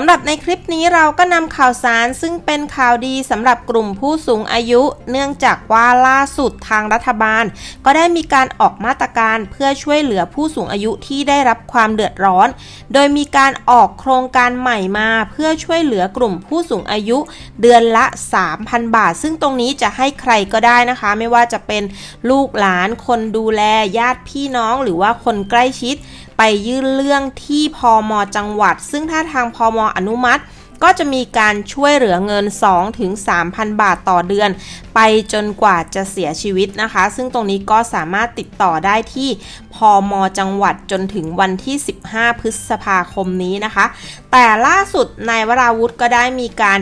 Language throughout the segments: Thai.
สำหรับในคลิปนี้เราก็นำข่าวสารซึ่งเป็นข่าวดีสำหรับกลุ่มผู้สูงอายุ เนื่องจากว่าล่าสุดทางรัฐบาล ก็ได้มีการออกมาตรการเพื่อช่วยเหลือผู้สูงอายุที่ได้รับความเดือดร้อน โดยมีการออกโครงการใหม่มา เพื่อช่วยเหลือกลุ่มผู้สูงอายุ เดือนละ 3,000 บาท ซึ่งตรงนี้จะให้ใครก็ได้นะคะ ไม่ว่าจะเป็นลูกหลานคนดูแลญาติพี่น้องหรือว่าคนใกล้ชิด ไปยื่นเรื่องที่พอมจังหวัด ซึ่งถ้าทางพอมอนุมัติ ก็จะมีการช่วยเหลือเงิน2ถึง3,000บาทต่อเดือน ไปจนกว่าจะเสียชีวิตนะคะ ซึ่งตรงนี้ก็สามารถติดต่อได้ที่พอมจังหวัดจนถึงวันที่ 15 พฤษภาคมนี้นะคะ แต่ล่าสุดนายวราวุธก็ได้มีการ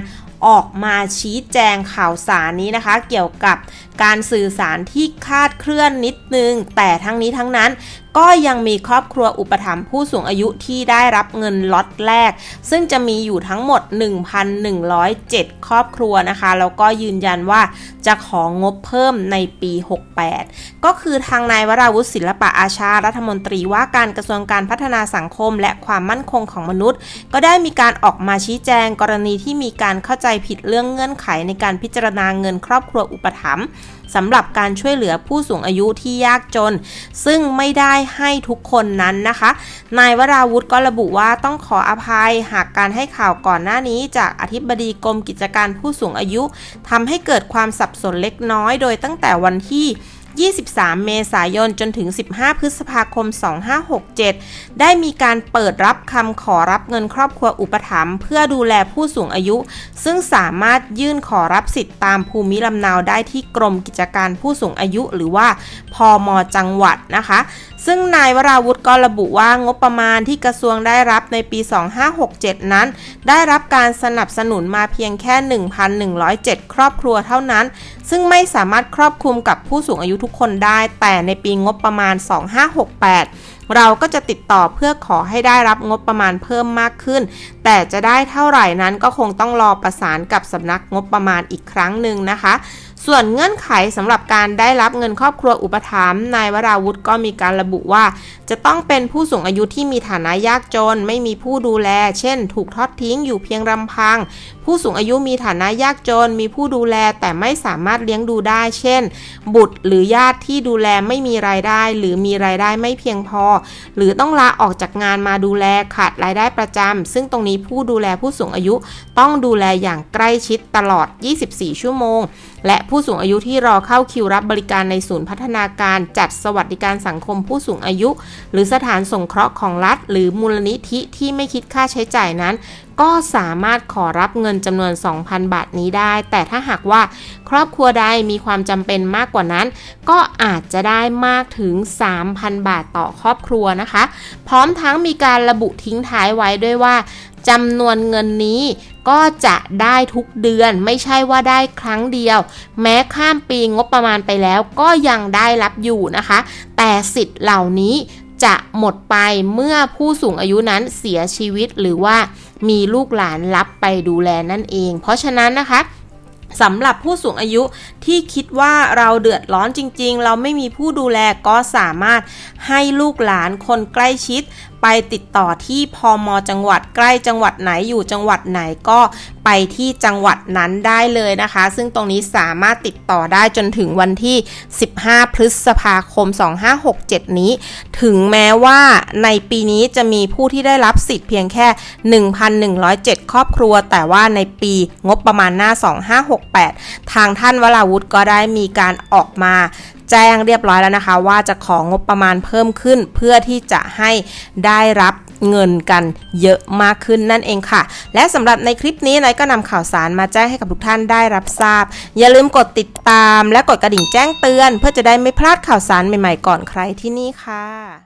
ออกมาชี้แจงข่าวสารนี้นะคะ เกี่ยวกับการสื่อสารที่คาดเคลื่อนนิดนึง แต่ทั้งนี้ทั้งนั้นก็ยังมีครอบครัวอุปถัมภ์ผู้สูงอายุที่ได้รับเงินล็อตแรก ซึ่งจะมีอยู่ทั้งหมด 1,107 ครอบครัวนะคะ แล้วก็ยืนยันว่าจะของงบเพิ่มในปี 68 ก็คือทางนายวราวุฒิศิลปะอาชารัฐมนตรีว่าการกระทรวงการพัฒนาสังคม และความมั่นคงของมนุษย์ ก็ได้มีการออกมาชี้แจงกรณีที่มีการเข้าใจผิดเรื่องเงื่อนไขในการพิจารณาเงินครอบครัวอุปถัมภ์สำหรับการช่วยเหลือผู้สูงอายุที่ยากจน ซึ่งไม่ได้ให้ทุกคนนั้นนะคะ นายวราวุธก็ระบุว่าต้องขออภัยหากการให้ข่าวก่อนหน้านี้ จากอธิบดีกรมกิจการผู้สูงอายุทำให้เกิดความสับสนเล็กน้อย โดยตั้งแต่วันที่ 23 เมษายนจนถึง 15 พฤษภาคม 2567 ได้มีการเปิดรับคำขอรับเงินครอบครัวอุปถัมภ์เพื่อดูแลผู้สูงอายุ ซึ่งสามารถยื่นขอรับสิทธิ์ตามภูมิลำเนาได้ที่กรมกิจการผู้สูงอายุ หรือว่าพอมจังหวัดนะคะ ซึ่งนายวราวุธก็ระบุว่างบประมาณที่กระทรวงได้รับในปี 2567 นั้น ได้รับการสนับสนุนมาเพียงแค่ 1,107 ครอบครัวเท่านั้น ซึ่งไม่สามารถครอบคลุมกับผู้สูงอายุทุกคนได้ แต่ในปีงบประมาณ 2568 เราก็จะติดต่อเพื่อขอให้ได้รับงบประมาณเพิ่มมากขึ้น แต่จะได้เท่าไหร่นั้นก็คงต้องรอประสานกับสำนักงบประมาณอีกครั้งหนึ่งนะคะ ส่วนเงื่อนไขสำหรับการได้รับเงินครอบครัวอุปถัมภ์นายวราวุธก็มีการระบุว่า จะต้องเป็นผู้สูงอายุที่มีฐานะยากจน ไม่มีผู้ดูแล เช่น ถูกทอดทิ้งอยู่เพียงลำพัง ผู้สูงอายุมีฐานะยากจน มีผู้ดูแลแต่ไม่สามารถเลี้ยงดูได้ เช่น บุตรหรือญาติที่ดูแลไม่มีรายได้ หรือมีรายได้ไม่เพียงพอ หรือต้องลาออกจากงานมาดูแลขาดรายได้ประจำซึ่งตรงนี้ผู้ดูแลผู้สูงอายุต้องดูแลอย่างใกล้ชิดตลอด 24 ชั่วโมง และผู้สูงอายุที่รอเข้าคิวรับบริการในศูนย์พัฒนาการจัดสวัสดิการสังคมผู้สูงอายุ หรือสถานสงเคราะห์ของรัฐ หรือมูลนิธิที่ไม่คิดค่าใช้จ่ายนั้น ก็สามารถขอรับเงินจำนวน 2,000 บาทนี้ได้ แต่ถ้าหากว่าครอบครัวใดมีความจำเป็นมากกว่านั้น ก็อาจจะได้มากถึง 3,000 บาทต่อครอบครัวนะคะ พร้อมทั้งมีการระบุทิ้งท้ายไว้ด้วยว่าจำนวนเงินนี้ ก็จะได้ทุกเดือนไม่ใช่ว่าได้ครั้งเดียว แม้ข้ามปีงบประมาณไปแล้วก็ยังได้รับอยู่นะคะ แต่สิทธิ์เหล่านี้จะหมดไปเมื่อผู้สูงอายุนั้นเสียชีวิตหรือว่ามีลูกหลานรับไปดูแลนั่นเอง เพราะฉะนั้นนะคะสำหรับผู้สูงอายุที่คิดว่าเราเดือดร้อนจริง ๆ เราไม่มีผู้ดูแลก็สามารถให้ลูกหลานคนใกล้ชิด ไปติดต่อที่พอมจังหวัดใกล้จังหวัดไหนอยู่จังหวัดไหนก็ไปที่จังหวัดนั้นได้เลยนะคะ ซึ่งตรงนี้สามารถติดต่อได้จนถึงวันที่ 15 พฤษภาคม 2567 นี้ ถึงแม้ว่าในปีนี้จะมีผู้ที่ได้รับสิทธิ์เพียงแค่ 1,107 ครอบครัว แต่ว่าในปีงบประมาณหน้า 2568 ทางท่านวราวุธก็ได้มีการออกมา แจ้งเรียบร้อยแล้วนะคะ ว่าจะของงบประมาณเพิ่มขึ้น เพื่อที่จะให้ได้รับเงินกันเยอะมากขึ้นนั่นเองค่ะ และสำหรับในคลิปนี้นายก็นำข่าวสารมาแจ้งให้กับทุกท่านได้รับทราบ อย่าลืมกดติดตามและกดกระดิ่งแจ้งเตือน เพื่อจะได้ไม่พลาดข่าวสารใหม่ๆก่อนใครที่นี่ค่ะ